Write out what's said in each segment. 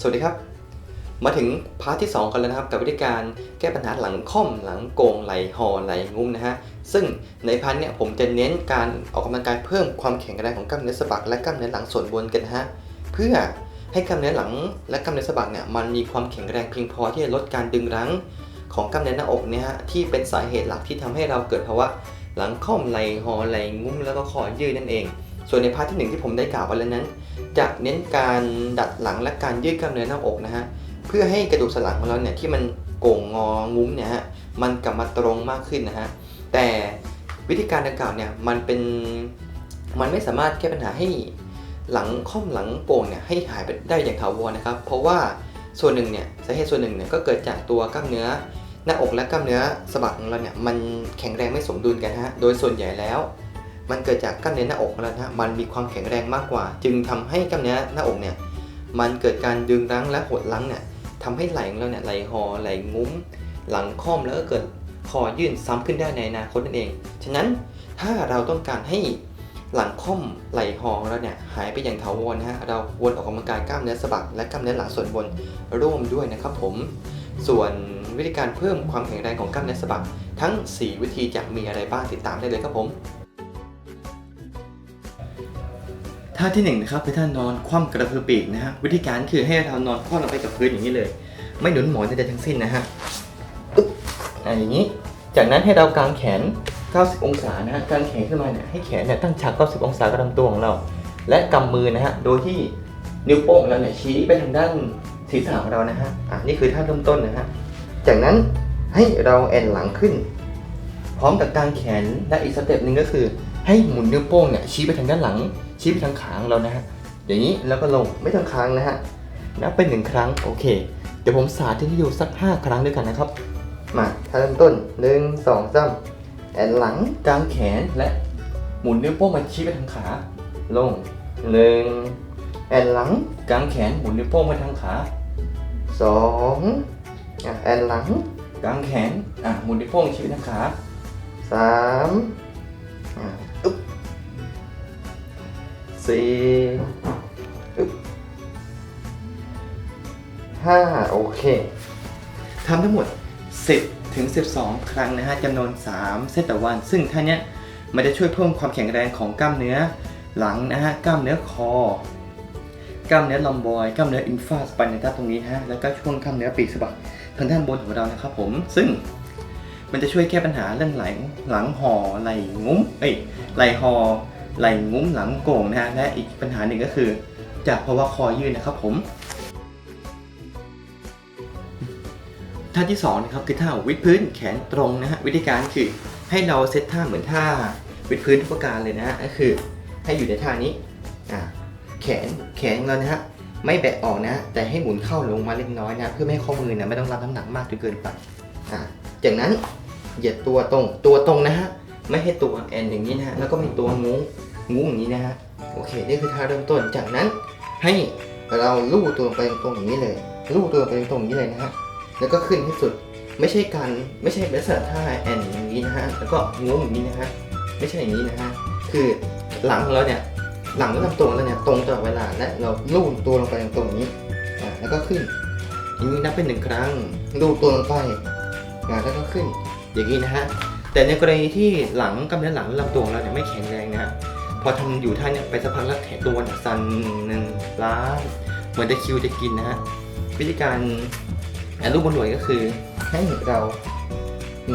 สวัสดีครับ มาถึงพาร์ทที่ 2 กันแล้วนะครับกับวิธีการแก้ปัญหาหลังค่อมหลังโกงไหลหอไหลงุ้มนะฮะซึ่งในพาร์ทเนี่ยผมจะเน้นการออกกำลังกายเพิ่มความแข็งแรงของกล้ามเนื้อสะบักและกล้ามเนื้อหลังส่วนบนกันนะฮะเพื่อให้กล้ามเนื้อหลังและกล้ามเนื้อสะบักเนี่ยมันมีความแข็งแรงเพียงพอที่จะลดการดึงรั้งของกล้ามเนื้อหน้าอกเนี่ยฮะที่เป็นสาเหตุหลักที่ทำให้เราเกิดภาวะหลังค่อมไหลหอไหลงุ้มแล้วก็คอยืดนั่นเอง ส่วนในพาร์ทที่หนึ่งที่ผมได้กล่าวไว้แล้วนั้น จะเน้นการดัดหลังและการยืดกล้ามเนื้อหน้าอกนะฮะเพื่อให้กระดูกสันหลังของเราเนี่ยที่มันโก่งงองุ้มเนี่ยฮะมันกลับมาตรงมากขึ้นนะฮะแต่วิธีการดังกล่าวเนี่ยมันเป็นมันไม่สามารถแก้ปัญหาให้หลังค่อมหลังโก่งเนี่ยให้หายไปได้อย่างถาวรนะครับ เพราะว่าส่วนหนึ่งเนี่ยสาเหตุส่วนหนึ่งเนี่ยก็เกิดจากตัวกล้ามเนื้อหน้าอกและกล้ามเนื้อสะบักของเราเนี่ยมันแข็งแรงไม่สมดุลกันฮะโดยส่วนใหญ่แล้ว มันเกิดจากกล้ามเนื้อหน้าอกของเรนะมันมีความแข็งแรงมากกว่า จึงทำให้กล้ามเนื้อหน้าอกเนี่ยมันเกิดการดึงรั้งและหดรั้งเนี่ยทำให้ไหล่ของเราเนี่ยไหลหอไหลงุ้ม หลังค่อมแล้วก็เกิดคอยื่นซ้ำขึ้นได้ในอนาคตนั่นเอง ฉะนั้นถ้าเราต้องการให้หลังค่อมไหลหอของเราเนี่ยหายไปอย่างถาวรนะฮะเราวนออกกำลังกายกล้ามเนื้อสะบักและกล้ามเนื้อหลังส่วนบนร่วมด้วยนะครับผม ส่วนวิธีการเพิ่มความแข็งแรงของกล้ามเนื้อสะบักทั้ง 4 วิธีจะมีอะไรบ้างติดตามได้เลยครับผม ท่าที่หนึ่งนะครับคือท่านอนคว่ำกระพือปีกนะฮะวิธีการคือให้เรานอนคว่ำลงไปกับพื้นอย่างนี้เลย ไม่หนุนหมอนใดๆทั้งสิ้นนะฮะอึ๊บอ่าอย่างนี้ จากนั้นให้เรากางแขน 90 องศานะฮะกางแขนขึ้นมาเนี่ยให้แขนเนี่ยตั้งฉาก 90 องศากับลำตัวของเรา และกำมือนะฮะโดยที่นิ้วโป้งของเราเนี่ยชี้ไปทางด้านศีรษะของเรานะฮะอ่านี่คือท่าเริ่มต้นนะฮะจากนั้นให้เราแอนหลังขึ้น พร้อมกับกางแขนและอีกสเต็ปหนึ่งก็คือ ให้หมุนนิ้วโป้งเนี่ยชี้ไปทางด้านหลัง ชี้ไปทางขาของเรานะฮะอย่างนี้แล้วก็ลงไม่ต้องค้างนะฮะนับเป็นหนึ่งครั้งโอเค เดี๋ยวผมสาธิตให้ดูสัก 5 ครั้งด้วยกันนะครับ มาถ้าเริ่มต้นหนึ่งสองสามแอนหลังกลางแขนและหมุนนิ้วโป้งมาชี้ไปทางขา ลงหนึ่งแอนหลังกลางแขนหมุนนิ้วโป้งมาทางขาสองแอนหลังกลางแขนอะหมุนนิ้วโป้งชี้ไปทางขาสาม สี่ห้าโอเคทำทั้งหมด 10 ถึง 12 ครั้งนะฮะจำนวน 3 เซตต่อวัน ซึ่งท่านี้มันจะช่วยเพิ่มความแข็งแรงของกล้ามเนื้อหลังนะฮะกล้ามเนื้อคอกล้ามเนื้อลอมบอยกล้ามเนื้ออินฟาสปายในด้านตรงนี้ฮะแล้วก็ช่วงกล้ามเนื้อปีกสะบักทางด้านบนของเรานะครับผมซึ่งมันจะช่วยแก้ปัญหาเรื่องไหลหลังหอไหลงุ้มเอ้ยไหลหอ ไหลงุ้มหลังโก่งนะฮะและอีกปัญหาหนึ่งก็คือ จากภาวะคอยืดนะครับผมท่าที่2นะครับคือท่าวิดพื้นแขนตรงนะฮะวิธีการคือให้เราเซตท่าเหมือนท่าวิดพื้นทุกประการเลยนะฮะก็คือให้อยู่ในท่านี้อ่าแขนแขนเรานะฮะไม่แบะออกนะ แต่ให้หมุนเข้าลงมาเล็กน้อยนะ เพื่อไม่ให้ข้อมือเนี่ยไม่ต้องรับน้ำหนักมากจนเกินไปอ่าจากนั้นเหยียดตัวตรงตัวตรงนะฮะไม่ให้ตัวแอนอย่างนี้นะฮะแล้วก็มีตัวงูงู งูอย่างนี้นะฮะโอเคนี่คือท่าเริ่มต้นจากนั้นให้เราลู่ตัวไปตรงอย่างนี้เลยลู่ตัวไปตรงอย่างนี้เลยนะฮะแล้วก็ขึ้นที่สุดไม่ใช่การไม่ใช่ลักษณะท่าแอนอย่างนี้นะฮะแล้วก็งงอย่างนี้นะฮะไม่ใช่อย่างนี้นะฮะคือหลังของเราเนี่ยหลังและลำตัวของเราเนี่ยตรงตลอดเวลาและเราลูบตัวลงไปตรงอย่างนี้อ่าแล้วก็ขึ้นอย่างนี้นับเป็นหนึ่งครั้งลูบตัวลงไปอ่าแล้วก็ขึ้นอย่างนี้นะฮะแต่ในกรณีที่หลังกำเนิดหลังละลำตัวเราเนี่ยไม่แข็งแรงนะฮะ พอทำอยู่ท่าเนี่ยไปสักพักแล้วแขนตัวสั่นหนึ่งล้าเหมือนจะคิวจะกินนะฮะวิธีการอรูปบนหน่วยก็คือให้เรา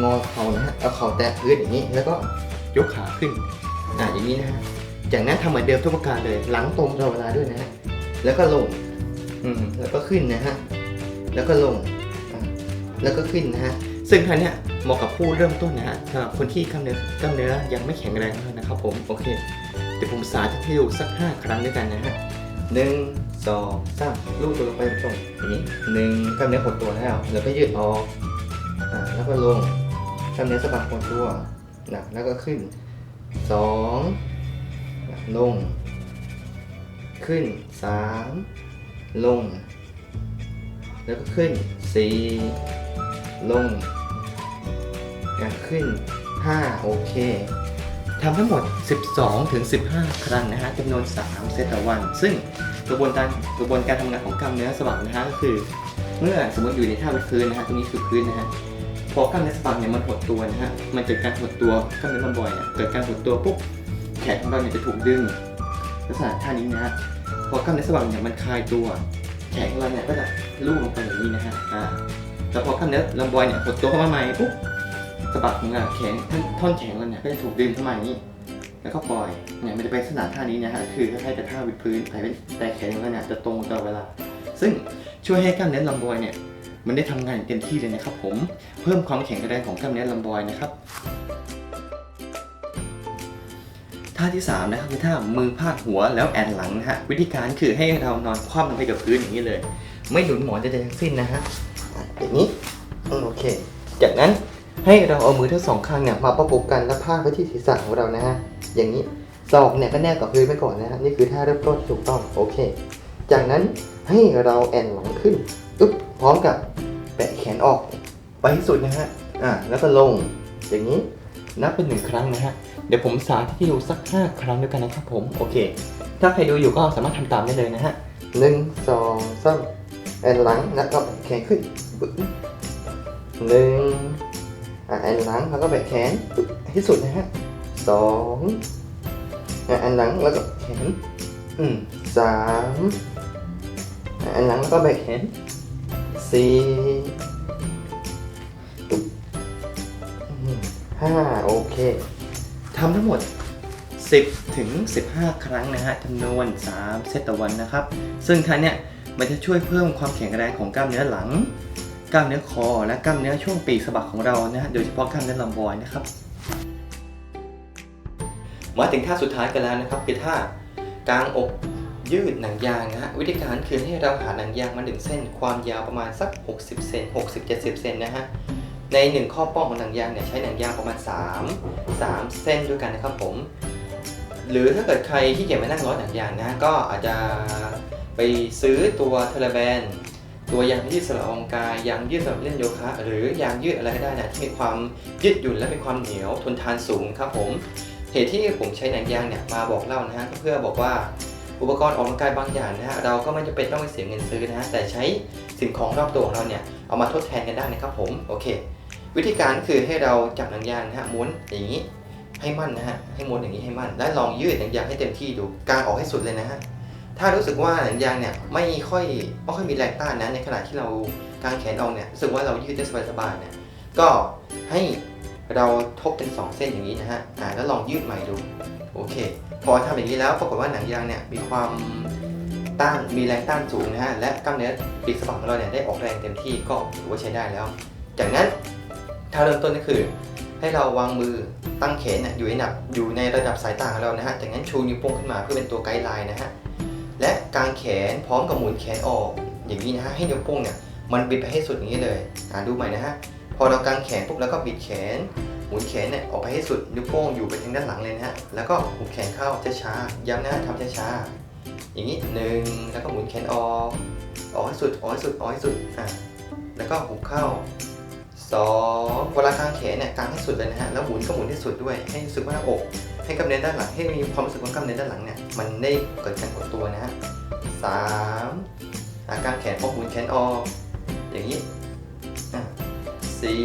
งอเข่านะฮะเอาเข่าแตะพื้นอย่างนี้แล้วก็ยกขาขึ้นอ่าอย่างนี้นะฮะจากนั้นทำเหมือนเดิมทุกประการเลยหลังตรงตลอดเวลาด้วยนะฮะแล้วก็ลงอืมแล้วก็ขึ้นนะฮะแล้วก็ลงแล้วก็ขึ้นนะฮะซึ่งท่านเนี้ยเหมาะกับผู้เริ่มต้นนะฮะสำหรับคนที่กล้ามเนื้อกล้ามเนื้อยังไม่แข็งแรงมานะครับผมโอเค ดี๋ยวผมสาธิตให้ดูสัก5ครั้งด้วยกันนะฮะหนึ่งสองสามลูบตัวลงไปตรงนี้หนึ่งกล้ามเนื้อหดตัวแล้วแล้วก็ยืดออกอ่าแล้วก็ลงกล้ามเนื้อสะบักหดตัวนะแล้วก็ขึ้นสองลง ขึ้นสามลง แล้วก็ขึ้นสี่ลงอะขึ้นห้าโอเค ทำทั้งหมด 12 ถึง 15 ครั้งนะฮะจำนวน 3 เซตต่อวัน ซึ่งกระบวนการกระบวนการทำงานของกล้ามเนื้อสะบักนะฮะก็คือ เมื่อสมมติอยู่ในท่าวิดพื้นนะฮะตรงนี้คือพื้นนะฮะพอกล้ามเนื้อสะบักเนี่ยมันหดตัวนะฮะมันเกิดการหดตัวกล้ามเนื้อลำบอยเนี่ยเกิดการหดตัวปุ๊บแขนของเราเนี่ยจะถูกดึงลักษณะท่านี้นะฮะพอกล้ามเนื้อสะบักเนี่ยมันคลายตัวแขนของเราเนี่ยก็จะลู่ลงไปอย่างนี้นะฮะอ่าแล้วพอกล้ามเนื้อลำบอยเนี่ยหดตัวเข้ามาใหม่ปุ๊บ สะบักของเราแขนท่อนท่อนแขนเราเนี่ยก็จะถูกดึงเข้ามาอย่างนี้ แล้วก็ปล่อยเนี่ยมันจะเป็นลักษณะท่านี้นะฮะคือคล้ายๆกับท่าวิดพื้นแต่เป็นแต่แขนของเราเนี่ยจะตรงตลอดเวลา ซึ่งช่วยให้กล้ามเนื้อลำบอยเนี่ยมันได้ทำงานเต็มที่เลยนะครับผมเพิ่มความแข็งแรงของกล้ามเนื้อลำบอยนะครับท่าที่3นะครับคือท่ามือพาดหัวแล้วแอนหลังนะฮะวิธีการคือให้เรานอนคว่ำลงไปกับพื้นอย่างนี้เลย ไม่หนุนหมอนใดๆทั้งสิ้นนะฮะอย่างนี้โอเค จากนั้น ให้เราเอามือทั้งสองข้างเนี่ยมาประกบกันแล้วพาดไว้ที่ศีรษะของเรานะฮะ อย่างนี้ศอกเนี่ยก็แนบกับพื้นไปก่อนนะฮะ นี่คือท่าเริ่มต้นถูกต้องโอเค จากนั้นให้เราแอนหลังขึ้นอึ๊บพร้อมกับแปะแขนออก ไปให้สุดนะฮะ อ่า แล้วก็ลง อย่างนี้ นับเป็นหนึ่งครั้งนะฮะ เดี๋ยวผมสาธิตให้ดูสัก 5 ครั้งด้วยกันนะครับผม โอเค ถ้าใครดูอยู่ก็สามารถทำตามได้เลยนะฮะหนึ่งสองสามแอนหลังแล้วก็แขนขึ้นหนึ่ง อะแอนหลังแล้วก็แบกแขนปึ๊บให้สุดนะฮะสองอะแอนหลังแล้วก็แขนอืมสามอะแอนหลังแล้วก็แบกแขนสี่ห้าโอเคทำทั้งหมด 10 ถึง 15 ครั้งนะฮะจำนวน 3 เซตต่อวันนะครับ ซึ่งท่านเนี่ยมันจะช่วยเพิ่มความแข็งแรงของกล้ามเนื้อหลัง กล้ามเนื้อคอ และกล้ามเนื้อช่วงปีกสะบักของเรานะฮะโดยเฉพาะกล้ามเนื้อลำบอยนะครับมาถึงท่าสุดท้ายกันแล้วนะครับคือท่ากลางอกยืดหนังยางนะฮะวิธีการคือให้เราหาหนังยางมาหนึ่งเส้น ความยาวประมาณสัก 60เซน60-70เซนนะฮะในหนึ่งข้อป้องของหนังยางเนี่ยใช้หนังยางประมาณ 3 3 เส้นด้วยกันนะครับผม หรือถ้าเกิดใครที่เกียจมานั่งร้อยหนังยางนะก็อาจจะไปซื้อตัวเทเลแบน ตัวยางยืดสำหรับออกกำลังกายยางยืดสำหรับเล่นโยคะหรือยางยืดอะไรก็ได้นะที่มีความยืดหยุ่นและมีความเหนียวทนทานสูงครับผมเหตุที่ผมใช้หนังยางเนี่ยมาบอกเล่านะฮะเพื่อบอกว่าอุปกรณ์ออกกำลังกายบางอย่างนะฮะเราก็ไม่จำเป็นต้องไปเสียเงินซื้อนะฮะแต่ใช้สิ่งของรอบตัวของเราเนี่ยเอามาทดแทนกันได้นะครับผมโอเค วิธีการคือให้เราจับหนังยางนะฮะม้วนอย่างนี้ให้มั่นนะฮะให้ม้วนอย่างนี้ให้มั่น และลองยืดหนังยางให้เต็มที่ดูกางออกให้สุดเลยนะฮะ ถ้ารู้สึกว่าหนังยางเนี่ยไม่ค่อยไม่ค่อยมีแรงต้านนะในขณะที่เรากางแขนออกเนี่ยรู้สึกว่าเรายืดได้สบายๆเนี่ยก็ให้เราทบเป็น 2 เส้นอย่างนี้นะฮะอ่าแล้วลองยืดใหม่ดูโอเค พอทำอย่างนี้แล้วปรากฏว่าหนังยางเนี่ยมีความต้านมีแรงต้านสูงนะฮะและกล้ามเนื้อปีกสะบักของเราเนี่ยได้ออกแรงเต็มที่ก็ถือว่าใช้ได้แล้ว จากนั้นถ้าเริ่มต้นก็คือ ให้เราวางมือตั้งแขนเนี่ยอยู่ในระดับอยู่ในระดับสายตาของเรานะฮะจากนั้นชูนิ้วโป้งขึ้นมาเพื่อเป็นตัวไกด์ไลน์นะฮะ และกางแขนพร้อมกับหมุนแขนออก อย่างนี้นะฮะให้นิ้วโป้งเนี่ยมันบิดไปให้สุดอย่างนี้เลยอ่าดูใหม่นะฮะพอเรากางแขนปุ๊บแล้วก็บิดแขน หมุนแขนเนี่ยออกไปให้สุดนิ้วโป้งอยู่ไปทางด้านหลังเลยนะฮะแล้วก็หุบแขนเข้าช้าๆย้ำนะทำช้าๆอย่างนี้หนึ่งแล้วก็หมุนแขนออกออกให้สุดออกให้สุดออกให้สุดอะแล้วก็หุบเข้าสองเวลากางแขนเนี่ยกางให้สุดเลยนะฮะแล้วหมุนก็หมุนให้สุดด้วยให้รู้สึกว่าหน้าอก ให้กล้ามเนื้อด้านหลังให้มีความรู้สึกว่ากล้ามเนื้อด้านหลังเนี่ยมันได้เกิดการกดตัวนะฮะสามอะกางแขนพอหมุนแขนออกอย่างนี้อะสี่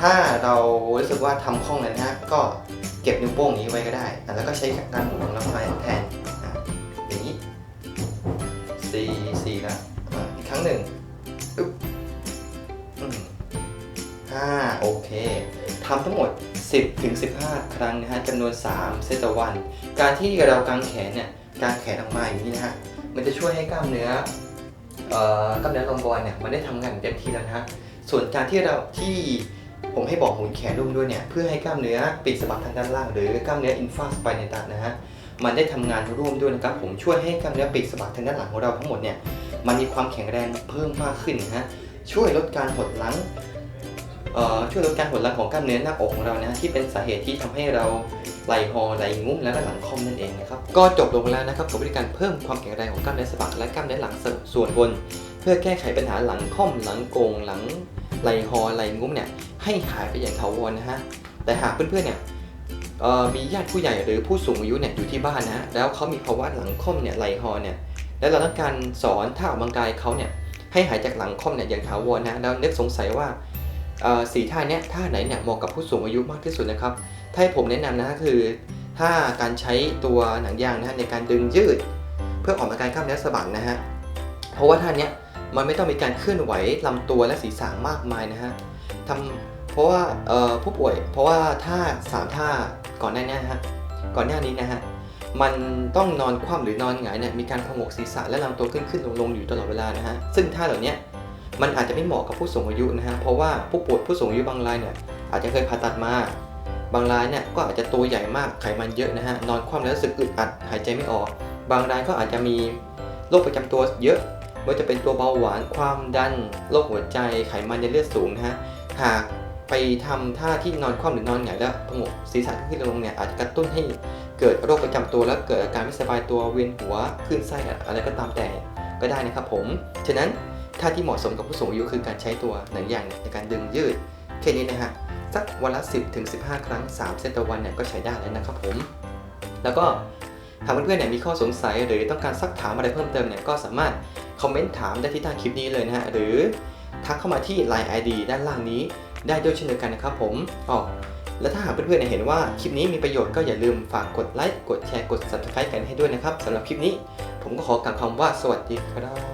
ถ้าเรารู้สึกว่าทำคล่องเลยนะฮะก็เก็บนิ้วโป้งนี้ไว้ก็ได้ แล้วก็ใช้การหมุนของเราแทนอย่างนี้สี่สี่ละอีกครั้งหนึ่งอึ๊บห้าโอเคทำทั้งหมด 10ถึง15 ครั้งนะฮะจำนวน 3 เซตต่อวัน การที่เรากางแขนเนี่ยกางแขนออกมาอย่างนี้นะฮะมันจะช่วยให้กล้ามเนื้อเอ่อกล้ามเนื้อลำบอยเนี่ยมันได้ทำงานเต็มที่แล้วนะฮะส่วนการที่เราที่ผมให้บอกหมุนแขนร่วมด้วยเนี่ยเพื่อให้กล้ามเนื้อปีกสะบักทางด้านล่าง หรือกล้ามเนื้ออินฟาสไปในตานะฮะมันได้ทำงานร่วมด้วยนะครับผมช่วยให้กล้ามเนื้อปีกสะบักทางด้านหลังของเราทั้งหมดเนี่ยมันมีความแข็งแรงเพิ่มมากขึ้นนะฮะช่วยลดการหดหลัง ช่วยลดการหดลังของกล้ามเนื้อหน้าอกของเรานะที่เป็นสาเหตุที่ทำให้เราไหลหอไหลงุ้มและหลังคอมนั่นเองนะครับก็จบลงแล้วนะครับกับวิธีการเพิ่มความแข็งแรงของกล้ามเนื้อสะบักและกล้ามเนื้อหลังส่วนบน เพื่อแก้ไขปัญหาหลังค่อมหลังโกงหลังไหลหอไหลงุ้มเนี่ยให้หายไปอย่างถาวรนะฮะแต่หากเพื่อนๆเนี่ยเอ่อมีญาติผู้ใหญ่หรือผู้สูงอายุเนี่ยอยู่ที่บ้านนะแล้วเขามีภาวะหลังค่อมเนี่ยไหลหอเนี่ยแล้วเราต้องการสอนท่าออกกำลังกายเขาเนี่ยให้หายจากหลังค่อมเนี่ยอย่างถาวรนะแล้วนึกสงสัยว่า สี่ท่าเนี้ยท่าไหนเนี่ยเหมาะกับผู้สูงอายุมากที่สุดนะครับถ้าให้ผมแนะนำนะคือถ้าการใช้ตัวหนังยางนะฮะในการดึงยืด เพื่อออกกำลังกายกล้ามเนื้อสะบักนะฮะเพราะว่าท่าเนี้ยมันไม่ต้องมีการเคลื่อนไหวลำตัวและศีรษะมากมายนะฮะทำเพราะว่าผู้ป่วย เพราะว่าท่าสามท่าก่อนหน้านี้นะฮะก่อนหน้านี้นะฮะมันต้องนอนคว่ำหรือนอนหงายเนี่ยมีการพองกศีรษะและลำตัวขึ้นขึ้นลงลงอยู่ตลอดเวลานะฮะซึ่งท่าเหล่านี้ มันอาจจะไม่เหมาะกับผู้สูงอายุนะฮะเพราะว่าผู้ป่วยผู้สูงอายุบางรายเนี่ยอาจจะเคยผ่าตัดมา บางรายเนี่ยก็อาจจะตัวใหญ่มากไขมันเยอะนะฮะนอนคว่ำแล้วรู้สึกอึดอัดหายใจไม่ออก บางรายก็อาจจะมีโรคประจำตัวเยอะไม่ว่าจะเป็นตัวเบาหวานความดันโรคหัวใจไขมันในเลือดสูงนะฮะหากไปทำท่าที่นอนคว่ำหรือนอนหงายแล้วพงกศีรษะขึ้นลงเนี่ยอาจจะกระตุ้นให้เกิดโรคประจำตัวและเกิดอาการไม่สบายตัวเวียนหัวคลื่นไส้อะไรก็ตามแต่ก็ได้นะครับผม ฉะนั้น ท่าที่เหมาะสมกับผู้สูงอายุคือการใช้ตัวหนังยางในการดึงยืดแค่นี้นะฮะสักวันละ 10ถึง15 ครั้ง 3 เซตต่อวันเนี่ยก็ใช้ได้แล้วนะครับผม แล้วก็หากเพื่อนๆเนี่ยมีข้อสงสัยหรือต้องการซักถามอะไรเพิ่มเติมเนี่ยก็สามารถคอมเมนต์ถามได้ที่ใต้คลิปนี้เลยนะฮะหรือทักเข้ามาที่ Line ID ด้านล่างนี้ได้ด้วยเช่นเดียวกันนะครับผมอ๋อแล้วถ้าหากเพื่อนๆเเห็นว่าคลิปนี้มีประโยชน์ก็อย่าลืมฝากกดไลค์กดแชร์กด subscribe กันให้ด้วยนะครับสำหรับคลิปนี้ ผมก็ขอกล่าวคำว่าสวัสดีครับ